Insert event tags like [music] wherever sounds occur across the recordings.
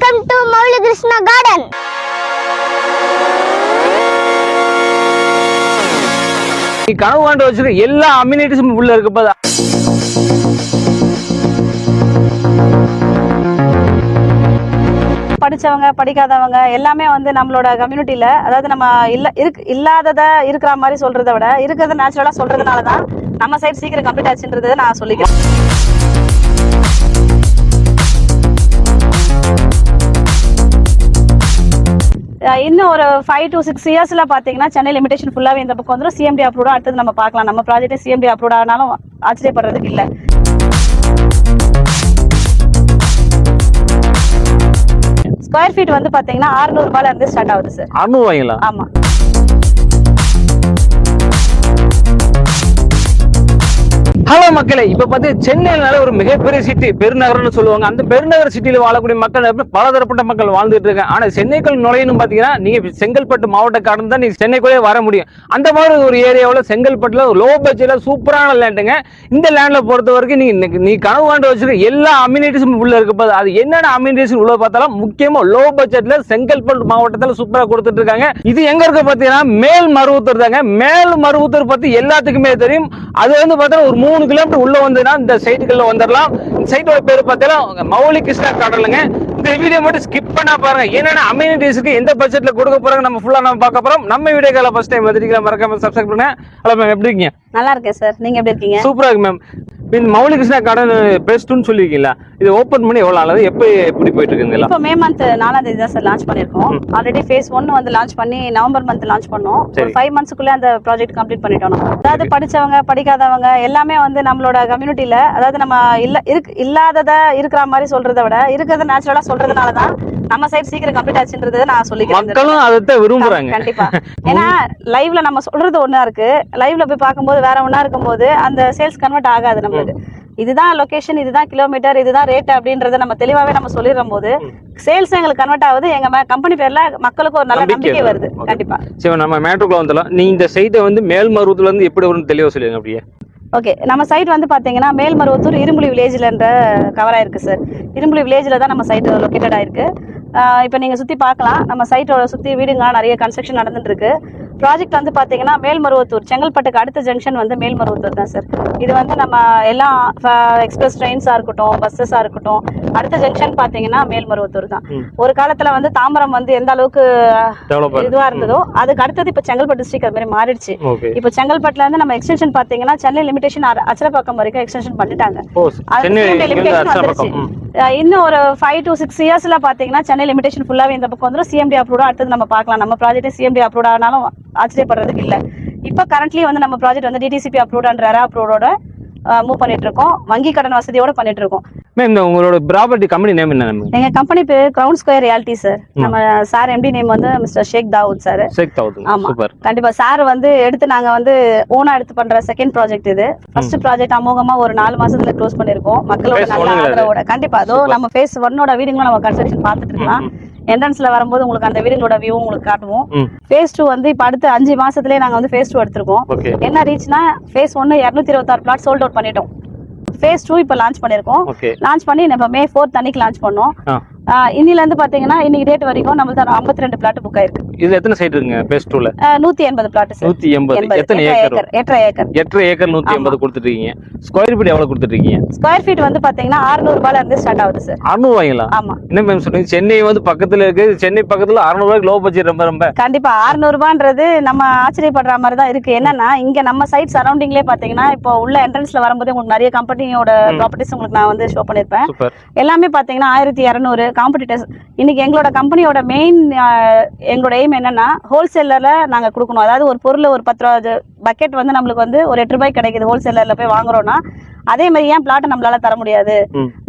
Welcome to Mouli Krishna garden நீ கனவு காண்டு வச்சிருக்க எல்லா அம்யூனிட்டிஸும் உள்ள இருக்கு பாதா படிச்சவங்க படிக்காதவங்க எல்லாமே வந்து நம்மளோட கம்யூனிட்டியில அதாவது நம்ம இல்ல இருக்கு இல்லாதத இருக்கிற மாதிரி சொல்றதை விட இருக்கிறத நேச்சுரலா சொல்றதுனால தான் நம்ம சைடு சீக்கிரம் கம்ப்ளீட் ஆச்சுன்றதை நான் சொல்லிக்கிறேன். இன்னும் ஒரு ஃபைவ் டு சிக்ஸ் இயர்ஸ்ல பாத்தீங்கன்னா சென்னை லிமிடேஷன் ஃபுல்லாவே இந்த பக்கம் வந்துடும் சிஎம்டி அப்ரூவ் அடுத்தது நம்ம பார்க்கலாம். நம்ம ப்ராஜெக்ட் சிஎம்டி அப்ரூவ் ஆனாலும் ஆச்சரியப்படுறதுக்கு இல்லை. ஸ்கொயர் ஃபீட் வந்து பாத்தீங்கன்னா 600 ரூபாயில இருந்து ஸ்டார்ட் ஆகுது சார் அறுநூறுவாய்ங்களா ஆமா. ஹலோ மக்களே இப்ப பார்த்து சென்னையினால ஒரு மிகப்பெரிய சிட்டி பெருநகரம்னு சொல்லுவாங்க. அந்த பெருநகர சிட்டியில் வாழக்கூடிய மக்கள் பலதரப்பட்ட மக்கள் வாழ்ந்துட்டு இருக்காங்க. ஆனா சென்னைக்குள் நுழையணும் பாத்தீங்கன்னா நீங்க செங்கல்பட்டு மாவட்டக்காரன் தான் நீங்க சென்னைக்குள்ளே வர முடியும். அந்த மாதிரி ஒரு ஏரியாவில் செங்கல்பட்டுல லோ பட்ஜெட்ல சூப்பரான லேண்டுங்க இந்த லேண்ட்ல பொறுத்த வரைக்கும் நீங்க நீ கனவு காண்டு வச்சிருக்க எல்லா அம்யூனிட்டிஸும் உள்ள இருக்கு. போது அது என்னென்ன அம்யூனிட்டிஸ் உள்ள பார்த்தாலும் முக்கியமா லோ பட்ஜெட்ல செங்கல்பட்டு மாவட்டத்தில் சூப்பரா கொடுத்துட்டு இருக்காங்க. இது எங்க இருக்கு பாத்தீங்கன்னா மேல் மருவத்தூர் தாங்க. மேல் மருவத்தூர் பத்தி எல்லாத்துக்குமே தெரியும். அது வந்து பார்த்தா ஒரு மூணு கிலோமீட்டர் உள்ள வந்ததுன்னா இந்த சைட்டுக்குள்ள வந்துடலாம் இந்த சைட்டோட பேர் பார்த்தீங்கன்னா மௌலி கிருஷ்ணா கடலுங்க. இந்த வீடியோ மட்டும் ஸ்கிப் பண்ணா பாருங்க. என்னென்ன அம்யூனிட்டிஸ்க்கு எந்த பட்ஜெட்ல கொடுக்க போறாங்க நம்ம ஃபுல்லா நம்ம பார்க்க போறோம். நம்ம வீடியோ கால ஃபர்ஸ்ட் டைம் வந்துருக்கீங்க மறக்காம சப்ஸ்கிரைப் பண்ணுங்க. ஹலோ மேம் எப்படி இருக்கீங்க? நல்லா இருக்கேன் சார் நீங்க எப்படி இருக்கீங்க? சூப்பரா இருக்கு மேம் இந்த மௌலி கிருஷ்ணா கார்டன் பெஸ்ட்னு சொல்லியிருக்கீங்களா? இது ஓப்பன் பண்ணி எவ்வளவு நாளாவது எப்போ எப்படி போயிட்டு இருக்குங்களா இப்போ மே மந்த் நாலாம் தேதி தான் சார் லான்ச் பண்ணிருக்கோம் ஆல்ரெடி ஃபேஸ் ஒன் வந்து லான்ச் பண்ணி நவம்பர் மந்த் லான்ச் பண்ணோம். ஒரு. ஃபைவ் மந்த்ஸ்க்குள்ள அந்த ப்ராஜெக்ட் கம்ப்ளீட் பண்ணிட்டோம் நம்ம. அதாவது படிச்சவங்க படிக்காதவங்க எல்லாமே வந்து நம்மளோட கம்யூனிட்டியில அதாவது நம்ம இல்ல இருக்கு இல்லாதத இருக்கிற மாதிரி சொல்றதை விட இருக்கிறத நேச்சுரலா சொல்றதுனால தான் நம்ம சைடு சீக்கிரம் கம்ப்ளீட் ஆச்சுன்றதை நான் சொல்லிக்கிறேன். மக்களும் அதைத்தான் விரும்புறாங்க. கண்டிப்பா. ஏன்னா லைவ்ல நம்ம சொல்றது ஒண்ணா இருக்கு. லைவ்ல போய் பார்க்கும்போது வேற ஒண்ணா இருக்கும்போது அந்த சேல்ஸ் கன்வெர்ட் ஆகாது நம்மளுக்கு இதுதான் லொகேஷன் இதுதான் கிலோமீட்டர் இதுதான் ரேட் அப்படின்றத நம்ம தெளிவாவே நம்ம சொல்லிடுற போது சேல்ஸ் எங்களுக்கு கன்வெர்ட் ஆகுது. எங்க கம்பெனி பேர்ல மக்களுக்கு ஒரு நல்ல நம்பிக்கை வருது. கண்டிப்பா. சரி நம்ம மேட்ருக்குள்ள வந்துடலாம். நீ இந்த சைட்டை வந்து மேல்மருவத்துல இருந்து எப்படி வரும்னு தெளிவா சொல்லுங்க அப்படியே. ஓகே. நம்ம சைட் வந்து பாத்தீங்கன்னா மேல்மருவத்தூர் இரும்புலி வில்லேஜ்லன்ற கவர் ஆயிருக்கு சார் இரும்புலி வில்லேஜ்ல தான் நம்ம சைட் லொக்கேட்டட் ஆயிருக்கு. இப்போ நீங்க சுத்தி பார்க்கலாம். நம்ம சைட்டோட சுத்தி வீடுங்க நிறைய கன்ஸ்ட்ரக்ஷன் நடந்துட்டு இருக்கு ப்ராஜெக்ட் வந்து பாத்தீங்கன்னா மேல்மருவத்தூர் செங்கல்பட்டுக்கு அடுத்த ஜங்ஷன் வந்து மேல்மருவத்தூர் தான் சார். இது வந்து நம்ம எல்லா எக்ஸ்பிரஸ் ட்ரெயின்ஸா இருக்கட்டும் பஸ்ஸஸா இருக்கட்டும் அடுத்த ஜங்ஷன் பாத்தீங்கன்னா மேல்மருவத்தூர் தான். ஒரு காலத்துல வந்து தாம்பரம் வந்து எந்த அளவுக்கு டெவலப்பர் இதுவா இருந்ததோ அதுக்கு அடுத்தது இப்ப செங்கல்பட்டு டிஸ்ட்ரிக்ட் அது மாதிரி மாறிடுச்சு. இப்போ செங்கல்பட்டுல இருந்து நம்ம எக்ஸ்டென்ஷன் பாத்தீங்கன்னா சென்னை லிமிடேஷன் அச்சலப்பாக்கம் வரைக்கும் எக்ஸ்டென்ஷன் பண்ணிட்டாங்க. அது வந்து வந்துருச்சு. இன்னும் ஒரு ஃபைவ் டு சிக்ஸ் இயர்ஸ்ல பாத்தீங்கன்னா சென்னை லிமிடேஷன் ஃபுல்லாவே இந்த பக்கம் வந்துடும் சிஎம்டி அப்ரூவ்டா அடுத்தது நம்ம பார்க்கலாம். நம்ம ப்ராஜெக்ட் சிஎம்டி அப்ரூவ் ஆனாலும் ஆச்சரியப்படுறதுக்கு இல்லை. இப்போ கரண்ட்லி வந்து நம்ம ப்ராஜெக்ட் வந்து டிடிசிபி அப்ரூவ் அண்ட் ரெரா அப்ரூவோட மூவ் பண்ணிட்டு இருக்கோம் வங்கி கடன் வசதியோட பண்ணிட்டு இருக்கோம் மேம் இந்த உங்களோட ப்ராப்பர்ட்டி கம்பெனி நேம் என்ன எங்க கம்பெனி பேர் கிரவுண்ட் ஸ்கொயர் ரியாலிட்டி சார் நம்ம சார் எம்டி நேம் வந்து mister Sheikh Dawood sir Sheikh thousand ஆமா. சூப்பர் கண்டிப்பா சார் வந்து எடுத்து நாங்க வந்து ஓனா எடுத்து பண்ற செகண்ட் ப்ராஜெக்ட் இது. ஃபர்ஸ்ட் ப்ராஜெக்ட் அமோகமா ஒரு நாலு மாசத்துல க்ளோஸ் பண்ணிருக்கோம் மக்களோட நல்ல? ஆதரவோட. கண்டிப்பா அதோ நம்ம ஃபேஸ் ஒன்னோட வீடுங்களும் நம்ம கன்ஸ்ட்ரக்ஷன் பார்த்துட்டு இருக்கலாம். என்ட்ரன்ஸ்ல வரும்போது உங்களுக்கு அந்த வீடுங்களோட வியூ உங்களுக்கு காட்டுவோம். ஃபேஸ் டூ வந்து இப்ப அடுத்த அஞ்சு மாசத்துலயே நாங்க வந்து ஃபேஸ் டூ எடுத்திருக்கோம். என்ன ரீச்னா ஃபேஸ் ஒன்னு இருநூத்தி இருபத்தாறு பிளாட் சோல்ட் அவுட் பண்ணிட்டோம். ஃபேஸ் டூ இப்போ லான்ச் பண்ணிருக்கோம் லான்ச் பண்ணி நம்ம மே ஃபோர்த் அன்னைக்கு லான்ச் பண்ணோம். இன்னில இருந்து பாத்தீங்கன்னா இன்னைக்கு டேட் வரைக்கும் நம்மளுக்கு ஐம்பத்தி ரெண்டு பிளாட் புக் ஆயிருக்கு. இது எத்தனை சைட் இருக்குங்க? பேஸ் டூல நூத்தி எண்பது பிளாட் சார் நூத்தி எண்பது. எத்தனை ஏக்கர்? எட்டரை ஏக்கர். எட்டரை ஏக்கர் நூத்தி எண்பது கொடுத்துட்டு இருக்கீங்க ஸ்கொயர் ஃபீட் எவ்வளவு கொடுத்துட்டு இருக்கீங்க ஸ்கொயர் ஃபீட் வந்து பாத்தீங்கன்னா 600 ரூபாயில இருந்து ஸ்டார்ட் ஆகுது சார் அறுநூறுவாய்ங்களா ஆமா. என்ன மேம் சொல்றீங்க? சென்னை வந்து பக்கத்துல இருக்கு. சென்னை பக்கத்துல அறுநூறுவாய்க்கு லோ பட்ஜெட் ரொம்ப ரொம்ப. கண்டிப்பா 600 ரூபான்றது நம்ம ஆச்சரியப்படுற மாதிரி தான் இருக்கு. என்னன்னா இங்க நம்ம சைட் சரௌண்டிங்லயே பாத்தீங்கன்னா இப்போ உள்ள என்ட்ரன்ஸ்ல வரும்போது உங்களுக்கு நிறைய கம்பெனியோட ப்ராப்பர்ட்டிஸ் உங்களுக்கு நான் வந்து ஷோ பண்ணிருப்பேன். எல்லாமே பாத்தீங்கன்னா ஆயிரத்தி இரநூறு காம்படிட்டர்ஸ் இன்னைக்கு எங்களோட கம்பெனியோட மெயின் எங்களோட எய்ம் என்னன்னா ஹோல்சேலர்ல நாங்க கொடுக்கணும். அதாவது ஒரு பொருள் ஒரு பத்து ரூபா பக்கெட் வந்து நம்மளுக்கு வந்து ஒரு எட்டு ரூபாய் கிடைக்குது ஹோல்சேலர்ல போய் வாங்குறோம்னா அதே மாதிரி ஏன் பிளாட்டை நம்மளால தர முடியாது?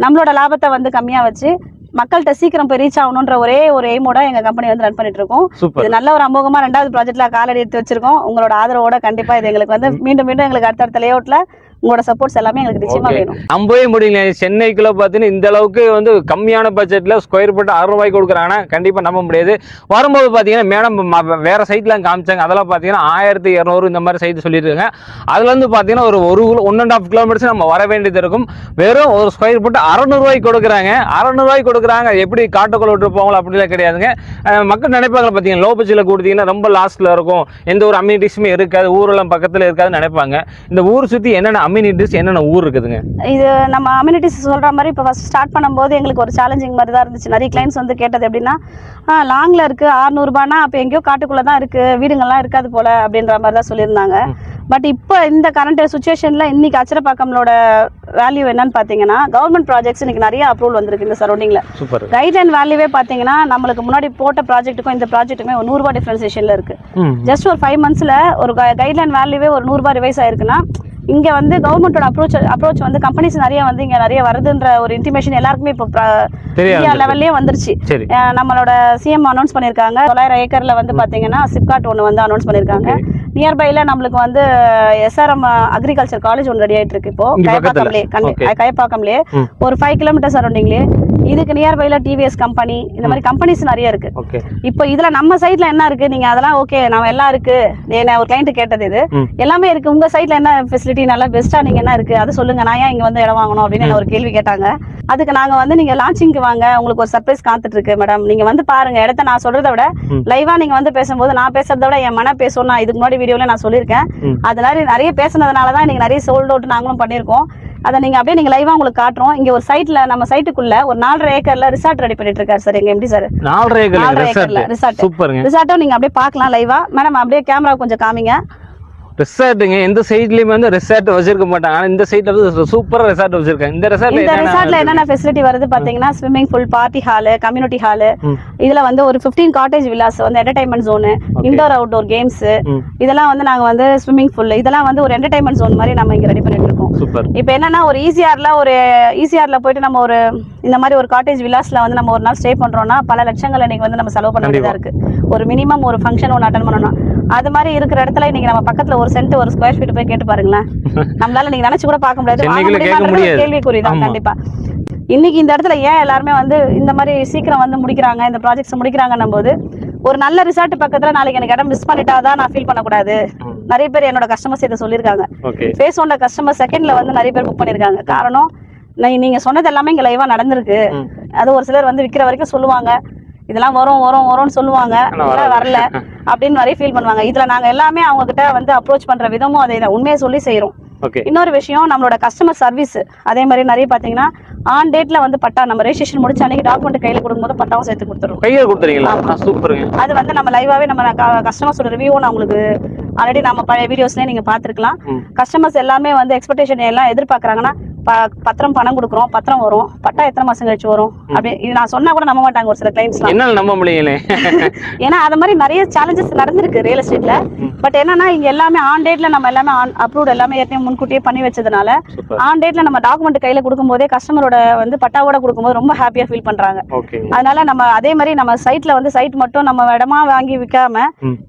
நம்மளோட லாபத்தை வந்து கம்மியா வச்சு மக்கள்கிட்ட சீக்கிரம் போய் ரீச் ஆகணுன்ற ஒரே ஒரு எய்மோட எங்க கம்பெனி வந்து ரன் பண்ணிட்டு இருக்கோம். இது நல்ல ஒரு அமோகமா ரெண்டாவது ப்ராஜெக்ட்ல காலடி எடுத்து வச்சிருக்கோம். உங்களோட ஆதரவோட கண்டிப்பா இது எங்களுக்கு வந்து மீண்டும் மீண்டும் எங்களுக்கு அடுத்தடுத்த லேஅவுட்ல உங்களோட சப்போர்ட்ஸ் எல்லாமே எங்களுக்கு நிச்சயமா. வேணும். நம்பவே முடியல சென்னைக்குள்ள பார்த்தீங்கன்னா இந்த அளவுக்கு வந்து கம்மியான பட்ஜெட்ல ஸ்கொயர் ஃபீட் அறுநூறு ரூபாய்க்கு கொடுக்குறாங்கன்னா கண்டிப்பா நம்ப முடியாது. வரும்போது பார்த்தீங்கன்னா மேடம் வேற சைட்ல காமிச்சாங்க. அதெல்லாம் பார்த்தீங்கன்னா ஆயிரத்தி இரநூறு இந்த மாதிரி சைட் சொல்லியிருக்காங்க. அதுல இருந்து பார்த்தீங்கன்னா ஒரு ஒரு ஒன் அண்ட் ஆஃப் கிலோமீட்டர்ஸ் நம்ம வர வேண்டியது இருக்கும். வெறும் ஒரு ஸ்கொயர் ஃபீட் அறுநூறு ரூபாய்க்கு கொடுக்குறாங்க. அறுநூறு ரூபாய்க்கு கொடுக்குறாங்க. எப்படி காட்டுக்குள்ள விட்டு போவாங்களோ அப்படிலாம் கிடையாதுங்க. மக்கள் நினைப்பாங்க பார்த்தீங்கன்னா லோ பட்ஜெட்ல கொடுத்தீங்கன்னா ரொம்ப லாஸ்ட்ல இருக்கும். எந்த ஒரு அம்யூனிட்டிஸுமே இருக்காது. ஊரெல்லாம் பக்கத்துல இருக்காதுன்னு நினைப்பாங்க. இந்த ஊர் சுத்தி என்னென்ன அம்யூனிட்டிஸ் என்னென்ன ஊர் இருக்குதுங்க? இது நம்ம அம்யூனிட்டிஸ் சொல்ற மாதிரி இப்போ ஃபர்ஸ்ட் ஸ்டார்ட் பண்ணும்போது எங்களுக்கு ஒரு சேலஞ்சிங் மாதிரி தான் இருந்துச்சு. நிறைய கிளைண்ட்ஸ் வந்து கேட்டது எப்படின்னா லாங்ல இருக்கு. 600 ரூபாய்னா அப்போ எங்கேயோ காட்டுக்குள்ள தான் இருக்கு. வீடுங்கள்லாம் இருக்காது போல அப்படின்ற மாதிரி தான் சொல்லியிருந்தாங்க. பட் இப்போ இந்த கரண்ட் சுச்சுவேஷன்ல இன்னைக்கு அச்சரப்பாக்கம்லோட வேல்யூ என்னன்னு பார்த்தீங்கன்னா கவர்மெண்ட் ப்ராஜெக்ட்ஸ் இன்னைக்கு நிறைய அப்ரூவல் வந்திருக்கு இந்த சரௌண்டிங்ல சூப்பர். கைட்லைன் வேல்யூவே பார்த்தீங்கன்னா நம்மளுக்கு முன்னாடி போட்ட ப்ராஜெக்ட்டுக்கும் இந்த ப்ராஜெக்ட்டுமே ஒரு நூறுரூபா டிஃபரன்சியேஷன்ல இருக்கு. ம். ஜஸ்ட் ஒரு ஃபைவ் மந்த்ஸ்ல ஒரு கைட்லைன் வேல்யூவே ஒரு நூறுரூபா ரிவைஸ் ஆயிருக்குன்னா இங்க வந்து கவர்மெண்டோட அப்ரோச் அப்ரோச் வந்து கம்பெனிஸ் நிறைய வந்து இங்க நிறைய வருதுன்ற ஒரு இன்டிமேஷன் எல்லாருக்குமே இப்போ. இந்தியா லெவல்லயே வந்துருச்சு நம்மளோட சிஎம் அனௌன்ஸ் பண்ணிருக்காங்க தொள்ளாயிரம் ஏக்கர்ல வந்து பாத்தீங்கன்னா சிப்காட் ஒன்று வந்து அனௌன்ஸ் பண்ணிருக்காங்க நியர்பைல நம்மளுக்கு வந்து எஸ்ஆர்எம் அக்ரிகல்ச்சர் காலேஜ் ஒன்று ரெடி ஆயிட்டு இருக்கு இப்போ. கயப்பாக்கம்லே. கயப்பாக்கம்லே. ஒரு ஃபைவ் கிலோமீட்டர் சரௌண்டிங்லேயே இதுக்கு நியர்பைல டிவிஎஸ் கம்பெனி இந்த மாதிரி கம்பெனிஸ் நிறைய இருக்கு. ஓகே. இப்போ இதுல நம்ம சைட்ல என்ன இருக்கு? நீங்க அதெல்லாம் ஓகே நம்ம எல்லாம் இருக்கு. என்ன ஒரு கிளைண்ட் கேட்டது இது. எல்லாமே இருக்கு. உங்க சைட்ல என்ன ஃபெசிலிட்டி நல்லா பெஸ்டா நீங்க என்ன இருக்கு? அது சொல்லுங்க. நான் ஏன் இங்க வந்து இடம் வாங்கணும் அப்படின்னு ஒரு கேள்வி கேட்டாங்க. அதுக்கு நாங்க வந்து நீங்க லான்ச்சிங்க்கு வாங்க. உங்களுக்கு ஒரு சர்ப்ரைஸ் காத்துட்டு இருக்கு மேடம் நீங்க வந்து பாருங்க. இடத்த நான் சொல்றதை விட. லைவா நீங்க வந்து பேசும்போது நான் பேசுறதை விட என் மன பேசும். நான் இதுக்கு முன்னாடி வீடியோல நான் சொல்லியிருக்கேன். அதனால நிறைய பேசுனதுனால தான் இன்னைக்கு நிறைய சோல்ட் அவுட் நாங்களும் பண்ணியிருக்கோம். அதை நீங்க அப்படியே நீங்க லைவா உங்களுக்கு காட்டுறோம். இங்க ஒரு சைட்ல நம்ம சைட்டுக்குள்ள ஒரு நாலரை ஏக்கர்ல ரிசார்ட் ரெடி பண்ணிட்டு இருக்காரு சார். எங்க எம்டி சார். நாலரை ஏக்கர்ல ரிசார்ட் ரிசார்ட்டும் நீங்க அப்படியே பார்க்கலாம் லைவா மேடம் அப்படியே கேமரா கொஞ்சம் காமிங்க. ரிசார்ட்டுங்க எந்த சைட்லயுமே வந்து ரிசார்ட் வச்சிருக்க மாட்டாங்க. ஆனா இந்த சைட்ல வந்து சூப்பரா ரிசார்ட் வச்சிருக்காங்க. இந்த ரிசார்ட்ல இந்த ரிசார்ட்ல என்னென்ன ஃபெசிலிட்டி வருது பாத்தீங்கன்னா swimming pool party hall community hall. இதுல வந்து ஒரு 15 காட்டேஜ் வில்லாஸ் வந்து entertainment zone indoor outdoor games. இதெல்லாம் வந்து நாங்க வந்து ஸ்விம்மிங் பூல் இதெல்லாம் வந்து ஒரு என்டர்டைன்மெண்ட் ஜோன் மாதிரி நம்ம இங்க ரெடி பண்ணிட்டு இருக்கோம். இப்போ என்னன்னா ஒரு ஈசிஆர்ல ஒரு ஈசிஆர்ல போயிட்டு நம்ம ஒரு இந்த மாதிரி ஒரு காட்டேஜ் விலாஸ்ல வந்து நம்ம ஒரு நாள் ஸ்டே பண்றோம்னா பல லட்சங்கள் இன்னைக்கு வந்து நம்ம செலவு பண்ண வேண்டியதா இருக்கு. ஒரு மினிமம் ஒரு ஃபங்க்ஷன் ஒன்று அட்டன் பண்ணணும் அது மாதிரி இருக்கிற இடத்துல இன்னைக்கு நம்ம பக்கத்துல ஒரு சென்ட் ஒரு ஸ்கொயர் ஃபீட் போய் கேட்டு பாருங்களேன். நம்மளால நீங்க நினைச்சு கூட பார்க்க முடியாது. கேள்விக்குறிதான் ஆமா. கண்டிப்பா. இன்னைக்கு இந்த இடத்துல ஏன் எல்லாருமே வந்து இந்த மாதிரி சீக்கிரம் வந்து முடிக்கிறாங்க இந்த ப்ராஜெக்ட்ஸ் முடிக்கிறாங்கன்னும் போது ஒரு நல்ல ரிசார்ட் பக்கத்துல நாளைக்கு எனக்கு இடம் மிஸ் பண்ணிட்டாதான் நான் ஃபீல் பண்ணக்கூடாது. நிறைய பேர் என்னோட கஸ்டமர்ஸ் இதை சொல்லியிருக்காங்க. ஃபேஸ் ஒன்ல கஸ்டமர் செகண்ட்ல வந்து நிறைய பேர் புக் பண்ணிருக்காங்க காரணம் நீங்க சொன்னது எல்லாமே இங்க லைவா நடந்திருக்கு. அது ஒரு சிலர் வந்து விக்கிற வரைக்கும் சொல்லுவாங்க. இதெல்லாம் வரும் வரும் வரும்னு சொல்லுவாங்க. வரல. [laughs] அப்படின்னு நிறைய ஃபீல் பண்ணுவாங்க. இதுல நாங்க எல்லாமே அவங்க கிட்ட வந்து அப்ரோச் பண்ற விதமும் அதே உண்மையை சொல்லி செய்றோம். ஓகே இன்னொரு விஷயம் நம்மளோட கஸ்டமர் சர்வீஸ் அதே மாதிரி நிறைய பாத்தீங்கன்னா ஆன் டேட்ல வந்து பட்டா நம்ம ரெஜிஸ்ட்ரேஷன் முடிச்ச அன்னைக்கு டாக்குமெண்ட் கையில கொடுக்கும்போது பட்டாவும் சேர்த்து கொடுத்துருவோம் கையில் கொடுத்துறீங்களா? சூப்பருங்க அது வந்து நம்ம லைவாவே நம்ம கஸ்டமர்ஸோட ரிவ்யூவும் நான் உங்களுக்கு ஆல்ரெடி நம்ம பழைய வீடியோஸ்லயே நீங்க பாத்துருக்கலாம். கஸ்டமர்ஸ் எல்லாமே வந்து எக்ஸ்பெக்டேஷன் எல்லாம் எதிர்பார்க்கறாங்கன்னா ப- பத்திரம் பணம் கொடுக்குறோம் பத்திரம் வரும் பட்டா எத்தனை மாசம் கழிச்சு வரும்? அப்படி இது நான் சொன்னா கூட நம்ப மாட்டாங்க ஒரு சில கிளைண்ட்ஸ்லாம் என்னால நம்ப முடியல [laughs] ஏன்னா அது மாதிரி நிறைய சேலஞ்சஸ் நடந்திருக்கு ரியல் எஸ்டேட்ல பட் என்னன்னா இங்க எல்லாமே ஆன் டேட்ல நம்ம எல்லாமே அப்ரூவ்ட் எல்லாமே ஏற்கனவே முன்கூட்டியே பண்ணி வச்சதுனால ஆன் டேட்ல நம்ம டாக்குமெண்ட் கையில கொடுக்கும்போதே கஸ்டமரோட வந்து பட்டாவோட கொடுக்கும்போது ரொம்ப ஹாப்பியா ஃபீல் பண்றாங்க. அதனால நம்ம அதே மாதிரி நம்ம சைட்ல வந்து சைட் மட்டும் நம்ம இடமா வாங்கி விற்காம.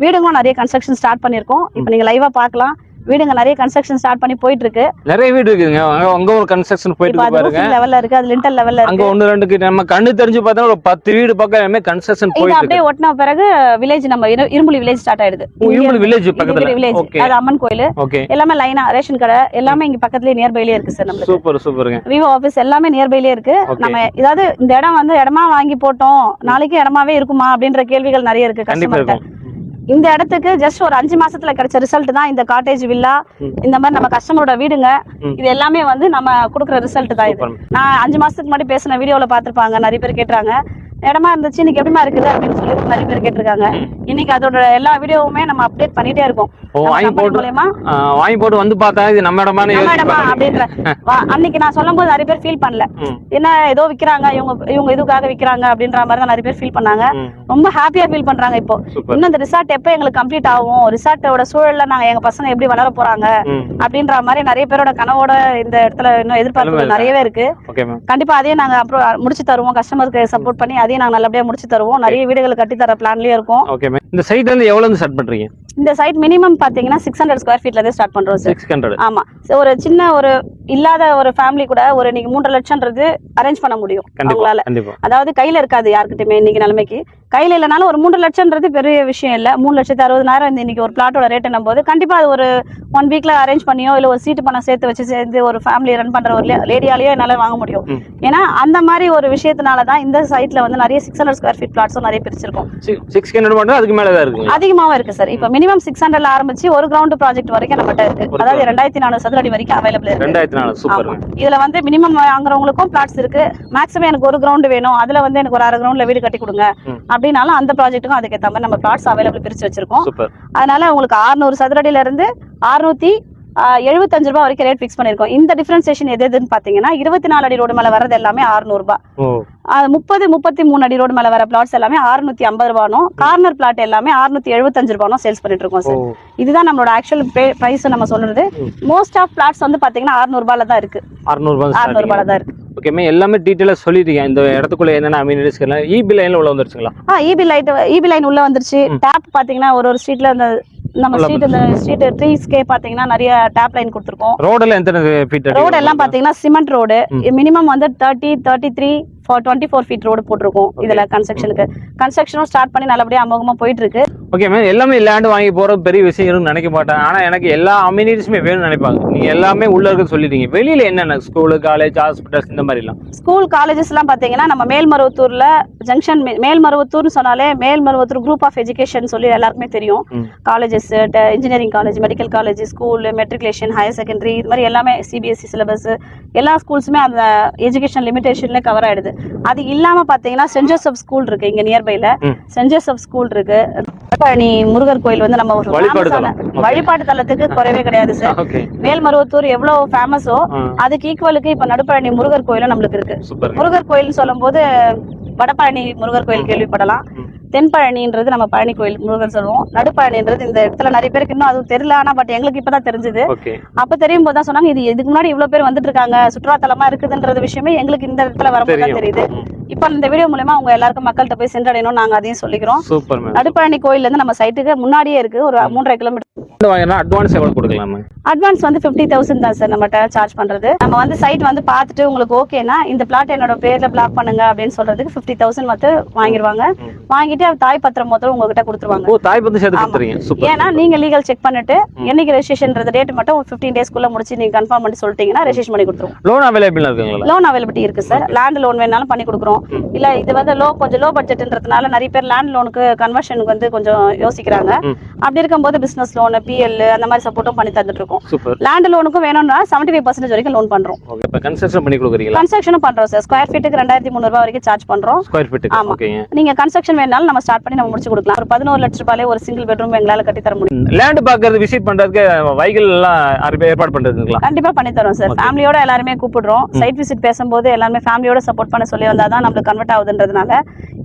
வீடுங்களும் நிறைய கன்ஸ்ட்ரக்ஷன் ஸ்டார்ட் பண்ணிருக்கோம் இப்போ நீங்க லைவா பார்க்கலாம். வீடுங்க நிறைய கன்ஸ்ட்ரக்ஷன் ஸ்டார்ட் பண்ணி போயிட்டு இருக்கு நிறைய வீடு இருக்குதுங்க. அங்க அங்க ஒரு கன்ஸ்ட்ரக்ஷன் போயிட்டு இருக்கு பாருங்க. லெவல்ல இருக்கு அது லிண்டல் லெவல்ல அங்க இருக்கு. ஒண்ணு ரெண்டு கிட்ட நம்ம கண்ணு தெரிஞ்சு பார்த்தா ஒரு பத்து வீடு பக்கம் எல்லாமே கன்ஸ்ட்ரக்ஷன் போயிட்டு அப்படியே இருக்கு. ஒட்டின பிறகு வில்லேஜ் நம்ம இரு- இரும்புலி வில்லேஜ் ஸ்டார்ட் ஆயிடுது. இரும்புலி village பக்கத்துல. வில்லேஜ். அது அம்மன் கோயில். ஓகே எல்லாமே லைனா ரேஷன் கடை. எல்லாமே இங்க பக்கத்துலயே நியர்பைலயே இருக்கு சார் நம்மளுக்கு. சூப்பர் சூப்பருங்க. விவோ ஆபீஸ் எல்லாமே நியர்பைலயே இருக்கு. Okay. நம்ம ஏதாவது இந்த இடம் வந்து இடமா வாங்கி போட்டோம் நாளைக்கு இடமாவே இருக்குமா அப்படின்ற கேள்விகள் நிறைய இருக்கு கண்டிப்பா இருக்கும். இந்த இடத்துக்கு ஜஸ்ட் ஒரு அஞ்சு மாசத்துல கிடைச்ச ரிசல்ட் தான் இந்த காட்டேஜ் வில்லா. இந்த மாதிரி நம்ம கஸ்டமரோட வீடுங்க. இது எல்லாமே வந்து நம்ம கொடுக்குற ரிசல்ட் தான் இது. நான் அஞ்சு மாசத்துக்கு முன்னாடி பேசின வீடியோல பார்த்திருப்பாங்க நிறைய பேர் கேட்டுறாங்க இடமா இருந்துச்சு இன்னைக்கு எப்படிமா இருக்குது அப்படின்னு சொல்லி நிறைய பேர் கேட்டிருக்காங்க. இன்னைக்கு அதோட எல்லா வீடியோவுமே நம்ம அப்டேட் பண்ணிட்டே இருக்கோம். வாங்கி போட்டு மூலியமா? வாங்கி போட்டு வந்து பார்த்தா இது நம்ம இடமானு நம்ம இடமா. அப்படின்ற அன்னைக்கு நான் சொல்லும் போது நிறைய பேர் ஃபீல் பண்ணல. என்ன ஏதோ விக்கிறாங்க இவங்க இவங்க இதுக்காக விக்கிறாங்க அப்படின்ற மாதிரி தான் நிறைய பேர் ஃபீல் பண்ணாங்க. ரொம்ப ஹாப்பியா ஃபீல் பண்றாங்க இப்போ. இன்னும் இந்த ரிசார்ட் எப்போ எங்களுக்கு கம்ப்ளீட் ஆகும்? ரிசார்ட்டோட சூழல்ல நாங்க எங்க பசங்க எப்படி வளர போறாங்க? அப்படின்ற மாதிரி நிறைய பேரோட கனவோட இந்த இடத்துல இன்னும் எதிர்பார்ப்புகள் நிறையவே இருக்கு. கண்டிப்பா அதையும் நாங்க அப்புறம் முடிச்சு தருவோம். கஸ்டமருக்கு சப்போர்ட் பண்ணி அதையும் நாங்க நல்லபடியா முடிச்சு தருவோம். நிறைய வீடுகள் கட்டி தர பிளான்லயே இருக்கும். ஓகே இந்த சைட்ல இருந்து எவ்வளவு ஸ்டார்ட் பண்றீங்க? இந்த சைட் மினிமம் பாத்தீங்கன்னா சிக்ஸ் ஹண்ட்ரட் ஸ்கொயர் ஃபீட்ல இருந்து ஸ்டார்ட் பண்றோம் சிக்ஸ் ஹண்ட்ரட் ஆமா. ஒரு சின்ன ஒரு இல்லாத ஒரு ஃபேமிலி கூட ஒரு நீங்க மூன்றரை லட்சம்ன்றது அரேஞ்ச் பண்ண முடியும் அவங்களால. அதாவது கையில இருக்காது யாருக்கிட்டயுமே இன்னைக்கு நிலைமைக்கு. கையில இல்லைனாலும் ஒரு மூன்று லட்சம்ன்றது பெரிய விஷயம் இல்ல. மூணு லட்சத்து அறுபதாயிரம் இந்த இன்னைக்கு ஒரு பிளாட்டோட ரேட் போது கண்டிப்பா அது ஒரு ஒன் வீக்ல அரேஞ்ச் பண்ணியோ இல்ல ஒரு சீட்டு பணம் சேர்த்து வச்சு சேர்ந்து ஒரு ஃபேமிலி ரன் பண்ற ஒரு லேடியாலேயோ என்னால வாங்க முடியும். ஏன்னா அந்த மாதிரி ஒரு விஷயத்தினால தான் இந்த சைட்ல வந்து நிறைய சிக்ஸ் ஹண்ட்ரட் ஸ்கொயர் ஃபீட் பிளாட்ஸும் நிறைய பிரிச்சிருக்கும். சிக்ஸ் ஹண்ட்ரட் அதுக்கு மேல தான் இருக்குங்க. அதிகமாவும் இருக்கு சார் இப்போ மினிமம் சிக்ஸ் ஹண்ட்ரட்ல ஆரம்பிச்சு ஒரு கிரவுண்ட் ப்ராஜெக்ட் வரைக்கும் நம்மகிட்ட இருக்கு. அதாவது ரெண்டாயிரத்தி நானூறு சதுர அடி வரைக்கும் அவைலபிள் இருக்கு. ரெண்டாயிரத்தி நாலு சூப்பர். இதுல வந்து மினிமம் வாங்குறவங்களுக்கும் பிளாட்ஸ் இருக்கு. மேக்ஸிமம் எனக்கு ஒரு கிரவுண்ட் வேணும். அதுல வந்து எனக்கு ஒரு அரை கிரவுண்ட்ல வீடு கட்டி கொடுங்க. அப்படின்னாலும் அந்த ப்ராஜெக்ட்டுக்கும் அதுக்கேற்ற மாதிரி நம்ம பிளாட்ஸ் அவைலபிள் பிரிச்சு வச்சிருக்கோம். அதனால உங்களுக்கு 600 சதுரடியில இருந்து அறுநூத்தி எழுபத்தஞ்சு ரூபாய் வரைக்கும் ரேட் ஃபிக்ஸ் பண்ணிருக்கோம். இந்த டிஃபரன்சியேஷன் எது எதுன்னு பாத்தீங்கன்னா இருபத்தி நாலு அடி ரோடு மேல வரது எல்லாமே 600 ரூபாய். முப்பது முப்பத்தி மூணு அடி ரோடு மேல வர பிளாட்ஸ் எல்லாமே 650 ஐம்பது ரூபானும் கார்னர் பிளாட் எல்லாமே 675 எழுபத்தஞ்சு ரூபானும் சேல்ஸ் பண்ணிட்டு இருக்கோம் சார் இதுதான் நம்மளோட ஆக்சுவல் பிரைஸ் நம்ம சொல்றது. மோஸ்ட் ஆஃப் பிளாட்ஸ் வந்து பாத்தீங்கன்னா 600 ரூபாயில தான் இருக்கு. அறுநூறுபா 600 ரூபாயில தான் இருக்கு. ஓகேமே எல்லாமே டீட்டெயிலாக சொல்லிட்டீங்க. இந்த இடத்துக்குள்ள என்னென்ன அமீனிட்டிஸ் இபி லைன்ல உள்ள வந்துருச்சுங்களா? ஆ இபி லைட் இபி லைன் உள்ள வந்துருச்சு. டேப் பாத்தீங்கன்னா ஒரு ஒரு ஸ்ட்ரீட்ல அந்த நம்ம ஸ்ட்ரீட் இந்த ஸ்ட்ரீட் ட்ரீஸ்க்கே பாத்தீங்கன்னா நிறைய டேப் லைன் கொடுத்துருக்கோம். ரோடெல்லாம் எத்தனை ஃபீட் ரோடு எல்லாம் பாத்தீங்கன்னா சிமெண்ட் ரோடு மினிமம் வந்து thirty thirty three four twenty four feet road போட்டிருக்கோம் இதுல கன்ஸ்ட்ரக்ஷனுக்கு கன்ஸ்ட்ரக்ஷனும் ஸ்டார்ட் பண்ணி நல்லபடியா அமோகமா போயிட்டு இருக்கு. ஓகே மேம் எல்லாமே லேண்ட் வாங்கி போறது பெரிய விஷயம் நினைக்க மாட்டேன். ஆனா எனக்கு எல்லா அம்யூனிட்டிஸுமே வேணும்னு நினைப்பாங்க. நீங்க எல்லாமே உள்ள இருக்க சொல்லிட்டீங்க. வெளியில என்னென்ன? ஸ்கூலு காலேஜ் ஹாஸ்பிட்டல்ஸ் இந்த மாதிரி எல்லாம் ஸ்கூல் காலேஜஸ் எல்லாம் பாத்தீங்கன்னா நம்ம மேல்மருவத்தூர்ல ஜங்ஷன் மேல்மருவத்தூர்னு சொன்னாலே மேல்மருவத்தூர் குரூப் ஆஃப் எஜுகேஷன் சொல்லி எல்லாருக்குமே தெரியும். Colleges engineering college medical college school matriculation higher secondary இது மாதிரி எல்லாமே சிபிஎஸ்சி சிலபஸ் எல்லா ஸ்கூல்ஸுமே அந்த எஜுகேஷன் லிமிடேஷன்ல கவர் ஆயிடுது. அது இல்லாம பாத்தீங்கன்னா சென்ட் ஜோசப் ஸ்கூல் இருக்கு இங்க நியர்பைல ம். சென்ட் ஜோசப் ஸ்கூல் இருக்கு. பழனி முருகர் கோயில் வந்து நம்ம ஒரு. வழிபாட்டு தலத்துக்கு குறைவே கிடையாது சார். [laughs] மேல்மருவத்தூர் எவ்வளவு ஃபேமஸோ. அதுக்கு ஈக்குவலுக்கு இப்ப நடுப்பழனி முருகர் கோயிலும் நம்மளுக்கு இருக்கு. முருகர் கோயில்னு சொல்லும்போது வடபழனி முருகர் கோயில் கேள்விப்படலாம். தென்பழனின்றது நம்ம பழனி கோயில் முருகர் சொல்லுவோம். நடுப்பழனின்றது இந்த இடத்துல நிறைய பேருக்கு இன்னும் அது தெரியல. ஆனா பட் எங்களுக்கு இப்பதான் தெரிஞ்சது. அப்ப தெரியும் போது தான் சொன்னாங்க இது இதுக்கு முன்னாடி இவ்வளவு பேர் வந்துட்டு இருக்காங்க சுற்றுலாத்தலமா இருக்குதுன்றது விஷயமே எங்களுக்கு இந்த இடத்துல வரும்போது தான் தெரியுது. இப்ப இந்த வீடியோ மூலமா அவங்க எல்லாருக்கும் மக்கள்கிட்ட போய் சென்றடையணும் நாங்க அதையும் சொல்லிக்கிறோம். நடுப்பழனி கோயில்ல இருந்து நம்ம சைட்டுக்கு முன்னாடியே இருக்கு. ஒரு மூன்றரை கிலோமீட்டர் அட்வான்ஸ் எவ்வளவு கொடுக்கலாம்? அட்வான்ஸ் வந்து ஃபிஃப்டி தௌசண்ட் தான் சார் நம்மகிட்ட சார்ஜ் பண்றது. நம்ம வந்து சைட் வந்து பார்த்துட்டு உங்களுக்கு ஓகேனா இந்த பிளாட் என்னோட பேர்ல பிளாக் பண்ணுங்க அப்படின்னு சொல்றதுக்கு ஃபிஃப்டி தௌசண்ட் வந்து வாங்கிடுவாங்க வாங்கிட்டு தாய் பத்திரம் மொத்தம் உங்ககிட்ட கொடுத்துருவாங்க. தாய் பத்தி சேர்த்து ஆமா. கொடுத்துறீங்க. சூப்பர் ஏன்னா நீங்க லீகல் செக் பண்ணிட்டு என்னைக்கு ரெஜிஸ்ட்ரேஷன் டேட் மட்டும் ஃபிஃப்டீன் டேஸ்க்குள்ள முடிச்சு நீங்க கன்ஃபார்ம் பண்ணி சொல்லிட்டீங்கன்னா ரெஜிஸ்ட்ரேஷன் பண்ணி கொடுத்துருவோம். லோன் அவைலபிள் இருக்குங்களா? லோன் அவைலபிலிட்டி இருக்கு சார் லேண்ட் லோன் வேணாலும் பண்ணி கொடுக்குறோம். இல்ல இது வந்து லோ கொஞ்சம் லோ பட்ஜெட்ன்றதுனால நிறைய பேர் லேண்ட் லோனுக்கு கன்வர்ஷனுக்கு வந்து கொஞ்சம் யோசிக்கிறாங்க. அப்படி இருக்கும்போது பிசினஸ் லோன் பிஎல் அந்த மாதிரி சப்போர்ட்டும் பண்ணி தந்துட்டு இருக்கோம் லேண்ட் லோனுக்கும் வேணும்னா செவன்டி ஃபைவ் பர்சன்டேஜ் வரைக்கும் லோன் பண்றோம். கன்ஸ்ட்ரக்ஷன் பண்ணி கொடுக்குறீங்களா? கன்ஸ்ட்ரக்ஷனும் பண்றோம் சார் ஸ்கொயர் ஃபீட்டுக்கு ரெண்டாயிரத்தி முந்நூறுபா வரைக்கும் சார்ஜ் பண்றோம். ஸ்கொயர் ஃபீட்டுக்கு ஆமா. நீங்க கன்ஸ்ட்ரக்ஷன் வேணாலும் நம்ம ஸ்டார்ட் பண்ணி நம்ம முடிச்சு கொடுக்கலாம். ஒரு பதினோரு லட்ச ரூபாயிலே ஒரு சிங்கிள் பெட்ரூம் எங்களால கட்டி தர முடியும். லேண்ட் பார்க்கறது விசிட் பண்றதுக்கு வைக்கிள் எல்லாம் ஏற்பாடு பண்றதுங்களா? கண்டிப்பா பண்ணி தரோம் சார் ஃபேமிலியோட எல்லாருமே கூப்பிடுறோம். சைட் விசிட் பேசும்போது எல்லாருமே ஃபேமிலியோட சப்போர்ட் பண்ண சொல்லி வந்தாதான் நம்மளுக்கு கன்வெர்ட் ஆகுதுன்றதுனால.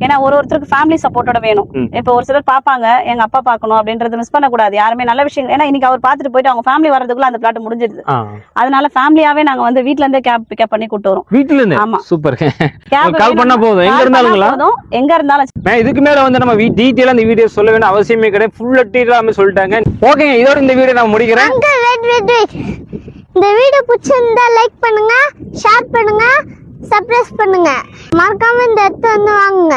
ஏன்னா ஒரு ஒருத்தருக்கு ஃபேமிலி சப்போர்ட்டோட வேணும். இப்போ ஒரு சிலர் பார்ப்பாங்க எங்க அப்பா பார்க்கணும் அப்படின்றது மிஸ் பண்ணக்கூடாது. யாருமே நல்ல விஷயம் ஏன்னா இன்னைக்கு அவர் பார்த்துட்டு போயிட்டு அவங்க ஃபேமிலி வரதுக்குள்ள அந்த பிளாட் முடிஞ்சிடுது. ஆ. அதனால ஃபேமிலியாவே நாங்க வந்து வீட்ல இருந்தே கேப் பிக்கப் பண்ணி கூட்டு வரோம். வீட்டுல இருந்து? ஆமா. சூப்பர் கால் பண்ணா போதும். எங்க போதும், எங்க இருந்தாலும் இதுக்கு மேல வந்து நம்ம டீட்டெயிலா இந்த வீடியோ சொல்ல வேண்டிய அவசியமே கிடையாது. ஃபுல் டீட்டெயிலாமே சொல்லிட்டாங்க. ஓகேங்க இதோட இந்த வீடியோ நான் முடிக்கிறேன். இந்த வீடியோ பிடிச்சிருந்தா லைக் பண்ணுங்க ஷேர் பண்ணுங்க சப்ஸ்கிரைப் பண்ணுங்க. மறக்காம இந்த இடத்த வந்து வாங்குங்க.